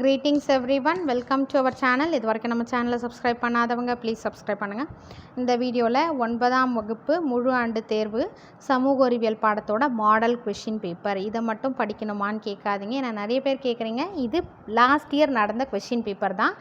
Greetings everyone welcome to our channel இது வரைக்கும் நம்ம சேனலை சப்ஸ்கிரைப் பண்ணாதவங்க ப்ளீஸ் சப்ஸ்கிரைப் பண்ணுங்கள் இந்த வீடியோவில் ஒன்பதாம் வகுப்பு முழு ஆண்டு தேர்வு சமூக அறிவியல் பாடத்தோட மாடல் கொஷின் பேப்பர் இதை மட்டும் படிக்கணுமான்னு கேட்காதீங்க. ஏன்னா நிறைய பேர் கேட்குறீங்க இது லாஸ்ட் இயர் நடந்த கொஷின் பேப்பர் தான்.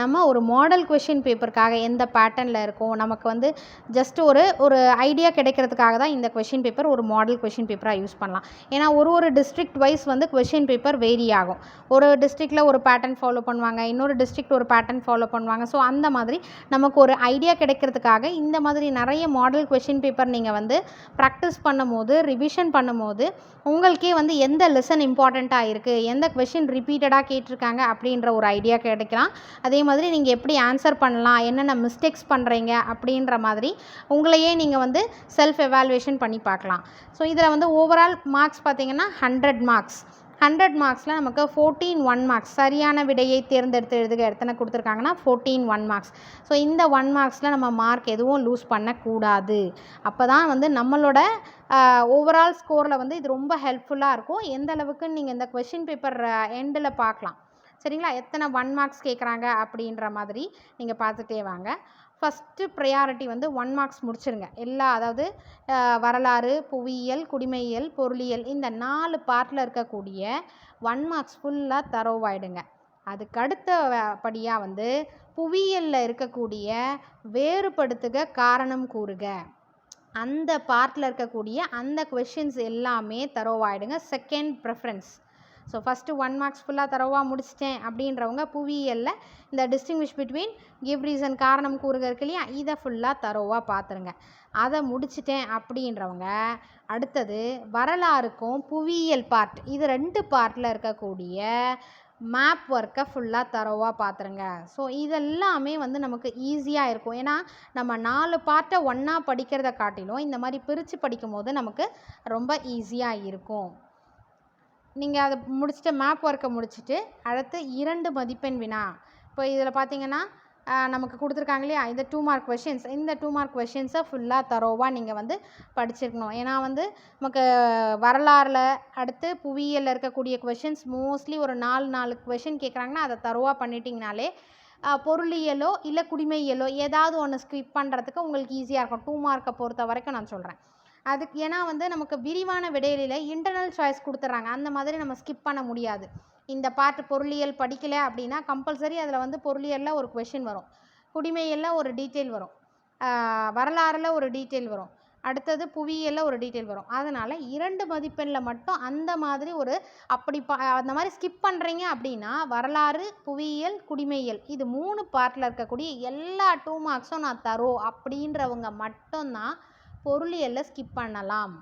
நம்ம ஒரு மாடல் கொஷின் பேப்பருக்காக எந்த பேட்டர்னில் இருக்கும்? நமக்கு வந்து ஜஸ்ட் ஒரு ஒரு ஐடியா கிடைக்கிறதுக்காக தான் இந்த கொஷின் பேப்பர் ஒரு மாடல் கொஷின் பேப்பராக யூஸ் பண்ணலாம். ஏன்னா ஒரு ஒரு டிஸ்ட்ரிக்ட் வைஸ் வந்து கொஷின் பேப்பர் வேரி ஆகும். ஒரு டிஸ்ட்ரிக்டில் ஒரு பேட்டர்ன் ஃபாலோ பண்ணுவாங்க இன்னொரு டிஸ்ட்ரிக்ட் ஒரு பேட்டர்ன் ஃபாலோ பண்ணுவாங்க. ஸோ அந்த மாதிரி நமக்கு ஒரு ஐடியா கிடைக்கிறதுக்காக இந்த மாதிரி நிறைய மாடல் கொஷின் பேப்பர் நீங்கள் வந்து ப்ராக்டிஸ் பண்ணும்போது ரிவிஷன் பண்ணும்போது உங்களுக்கே வந்து எந்த லெசன் இம்பார்ட்டண்ட்டாக இருக்குது எந்த கொஷின் ரிப்பீட்டடாக கேட்டிருக்காங்க அப்படின்ற ஒரு ஐடியா கிடைக்கலாம். அதே மாதிரி நீங்கள் எப்படி ஆன்சர் பண்ணலாம் என்னென்ன மிஸ்டேக்ஸ் பண்ணுறீங்க அப்படின்ற மாதிரி உங்களையே நீங்கள் வந்து செல்ஃப் எவாலுவேஷன் பண்ணி பார்க்கலாம். ஸோ இதில் வந்து ஓவரால் மார்க்ஸ் பார்த்தீங்கன்னா ஹண்ட்ரட் மார்க்ஸ் ஹண்ட்ரட் மார்க்ஸில் நமக்கு ஃபோர்டீன் ஒன் மார்க்ஸ் சரியான விடையை தேர்ந்தெடுத்து எழுதுக எத்தனை கொடுத்துருக்காங்கன்னா ஃபோர்டீன் ஒன் மார்க்ஸ். ஸோ இந்த ஒன் மார்க்ஸில் நம்ம மார்க் எதுவும் லூஸ் பண்ணக்கூடாது. அப்போ தான் வந்து நம்மளோட ஓவரால் ஸ்கோரில் வந்து இது ரொம்ப ஹெல்ப்ஃபுல்லாக இருக்கும். எந்த அளவுக்குன்னு நீங்கள் இந்த கொஷின் பேப்பர் எண்டில் பார்க்கலாம். சரிங்களா? எத்தனை ஒன் மார்க்ஸ் கேட்குறாங்க அப்படின்ற மாதிரி நீங்கள் பார்த்துட்டே வாங்க. ஃபஸ்ட்டு ப்ரையாரிட்டி வந்து ஒன் மார்க்ஸ் முடிச்சிருங்க. எல்லா அதாவது வரலாறு புவியியல் குடிமையியல் பொருளியல் இந்த நாலு பார்ட்டில் இருக்கக்கூடிய ஒன் மார்க்ஸ் ஃபுல்லாக தரோவாயிடுங்க அதுக்கு அடுத்த படியாக வந்து புவியியலில் இருக்கக்கூடிய வேறுபடுத்துக காரணம் கூறுக. அந்த பார்ட்டில் இருக்கக்கூடிய அந்த கொஷின்ஸ் எல்லாமே தரோவாயிடுங்க second preference so first one marks ஃபுல்லாக தரவாக முடிச்சிட்டேன் அப்படின்றவங்க புவியியலில் இந்த டிஸ்டிங்விஷ் பிட்வீன் கிவ் ரீசன் காரணம் கூறுக இருக்கு இல்லையா? இதை ஃபுல்லாக தரவாக பார்த்துருங்க அதை முடிச்சிட்டேன் அப்படின்றவங்க அடுத்தது வரலாறுக்கும் புவியியல் பார்ட் இது ரெண்டு பார்ட்டில் இருக்கக்கூடிய மேப் ஒர்க்கை ஃபுல்லாக தரவாக பார்த்துருங்க ஸோ இதெல்லாமே வந்து நமக்கு ஈஸியாக இருக்கும். ஏன்னா நம்ம நாலு பார்ட்டை ஒன்றா படிக்கிறத காட்டிலும் இந்த மாதிரி பிரித்து படிக்கும் போது நமக்கு ரொம்ப ஈஸியாக இருக்கும். நீங்கள் அதை முடிச்சுட்டு மேப் ஒர்க்கை முடிச்சுட்டு அடுத்து இரண்டு மதிப்பெண் வினா. இப்போ இதில் பார்த்தீங்கன்னா நமக்கு கொடுத்துருக்காங்க இல்லையா? இந்த டூ மார்க் கொஷின்ஸ் இந்த டூ மார்க் கொஷின்ஸை ஃபுல்லாக தரோவாக நீங்கள் வந்து படிச்சிருக்கணும். ஏன்னா வந்து நமக்கு வரலாறில் அடுத்து புவியியலில் இருக்கக்கூடிய கொஷின்ஸ் மோஸ்ட்லி ஒரு நாலு நாலு கொஷின் கேட்குறாங்கன்னா அதை தரோவாக பண்ணிட்டீங்கனாலே பொருளியலோ இல்லை குடிமையியலோ ஏதாவது ஒன்று ஸ்கிப் பண்ணுறதுக்கு உங்களுக்கு ஈஸியாக இருக்கும். டூ மார்க்கை பொறுத்த வரைக்கும் நான் சொல்கிறேன் அதுக்கு ஏன்னா வந்து நமக்கு விரிவான விடையிலையில் இன்டர்னல் சாய்ஸ் கொடுத்துட்றாங்க அந்த மாதிரி நம்ம ஸ்கிப் பண்ண முடியாது. இந்த பார்ட் பொருளியல் படிக்கலை அப்படின்னா கம்பல்சரி அதில் வந்து பொருளியலில் ஒரு கொஷின் வரும். குடிமையலில் ஒரு டீட்டெயில் வரும். வரலாறில் ஒரு டீட்டெயில் வரும். அடுத்தது புவியியலில் ஒரு டீட்டெயில் வரும். அதனால் இரண்டு மதிப்பெண்ணில் மட்டும் அந்த மாதிரி ஒரு அப்படி பா அந்த மாதிரி ஸ்கிப் பண்ணுறீங்க அப்படின்னா வரலாறு புவியியல் குடிமையியல் இது மூணு பார்ட்டில் இருக்கக்கூடிய எல்லா டூ மார்க்ஸும் நான் தரோம் அப்படின்றவங்க மட்டும்தான் பொருளியலில் ஸ்கிப் பண்ணலாம்.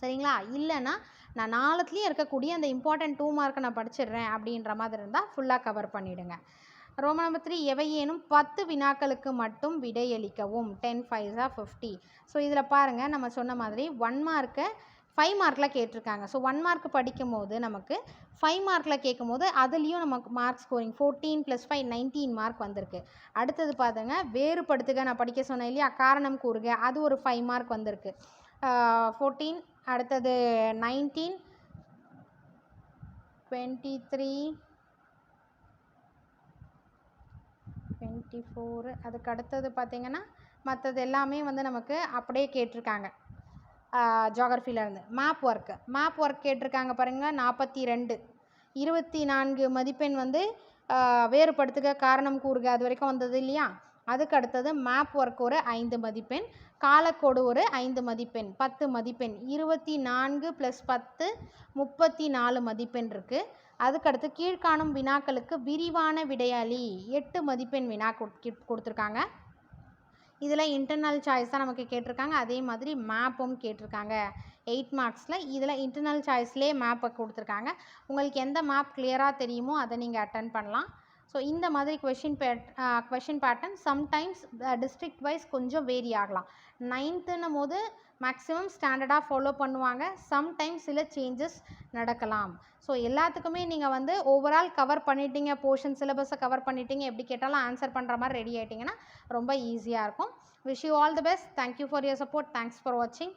சரிங்களா? இல்லைன்னா நான் நாலுத்துலேயும் இருக்கக்கூடிய அந்த இம்பார்ட்டன்ட் டூ மார்க்கை நான் படிச்சிடுறேன் அப்படின்ற மாதிரி இருந்தால் ஃபுல்லாக கவர் பண்ணிவிடுங்க ரோம நம்பர் த்ரீ எவையேனும் பத்து வினாக்களுக்கு மட்டும் விடையளிக்கவும். டென் ஃபைவ்ஸா ஃபிஃப்டி ஸோ இதில் பாருங்கள் நம்ம சொன்ன மாதிரி ஒன் மார்க்கை ஃபைவ் மார்க்கில் கேட்டிருக்காங்க. ஸோ ஒன் மார்க் படிக்கும் போது நமக்கு ஃபைவ் மார்க்கில் கேட்கும் போது அதுலேயும் நமக்கு mark scoring fourteen plus five nineteen mark வந்திருக்கு. அடுத்தது பார்த்துங்க வேறுபடுத்துக. நான் படிக்க சொன்னேன் இல்லையா? காரணம் கூறுக. அது ஒரு ஃபைவ் மார்க் வந்திருக்கு. ஃபோர்டீன் அடுத்தது nineteen twenty three twenty four அதுக்கு அடுத்தது பார்த்திங்கன்னா மற்றது எல்லாமே வந்து நமக்கு அப்படியே கேட்டிருக்காங்க. ஜாகிரஃபிலேருந்து மேப் ஒர்க்கு மேப் ஒர்க் கேட்டிருக்காங்க பாருங்கள் நாற்பத்தி ரெண்டு இருபத்தி நான்கு மதிப்பெண் வந்து வேறுபடுத்துக காரணம் கூறுக அது வரைக்கும் வந்தது இல்லையா? அதுக்கு அடுத்தது மேப் ஒர்க் ஒரு ஐந்து மதிப்பெண் காலக்கோடு ஒரு ஐந்து மதிப்பெண் பத்து மதிப்பெண். இருபத்தி நான்கு ப்ளஸ் பத்து முப்பத்தி நாலு மதிப்பெண் இருக்குது அதுக்கடுத்து கீழ்காணும் வினாக்களுக்கு விரிவான விடையாளி எட்டு மதிப்பெண் வினா கொடுத்துருக்காங்க. இதில் இன்டர்னல் சாய்ஸ் தான் நமக்கு கேட்டிருக்காங்க. அதே மாதிரி மேப்பும் கேட்டிருக்காங்க. எயிட் மார்க்ஸில் இதில் இன்டர்னல் சாய்ஸ்லேயே மேப்பை கொடுத்துருக்காங்க. உங்களுக்கு எந்த மேப் கிளியராக தெரியுமோ அதை நீங்கள் அட்டன் பண்ணலாம். ஸோ இந்த மாதிரி question bad question pattern sometimes district wise கொஞ்சம் வேரி ஆகலாம். நைன்த்துன்னும் போது மேக்ஸிமம் ஸ்டாண்டர்டாக ஃபாலோ பண்ணுவாங்க. சம்டைம்ஸ் சில சேஞ்சஸ் நடக்கலாம். ஸோ எல்லாத்துக்குமே நீங்கள் வந்து ஓவரால் கவர் பண்ணிட்டீங்க போர்ஷன் சிலபஸை கவர் பண்ணிட்டீங்க எப்படி கேட்டாலும் ஆன்சர் பண்ணுற மாதிரி ரெடி ஆகிட்டிங்கன்னா ரொம்ப ஈஸியாக இருக்கும். Wish you all the best thank you for your support thanks for வாட்சிங்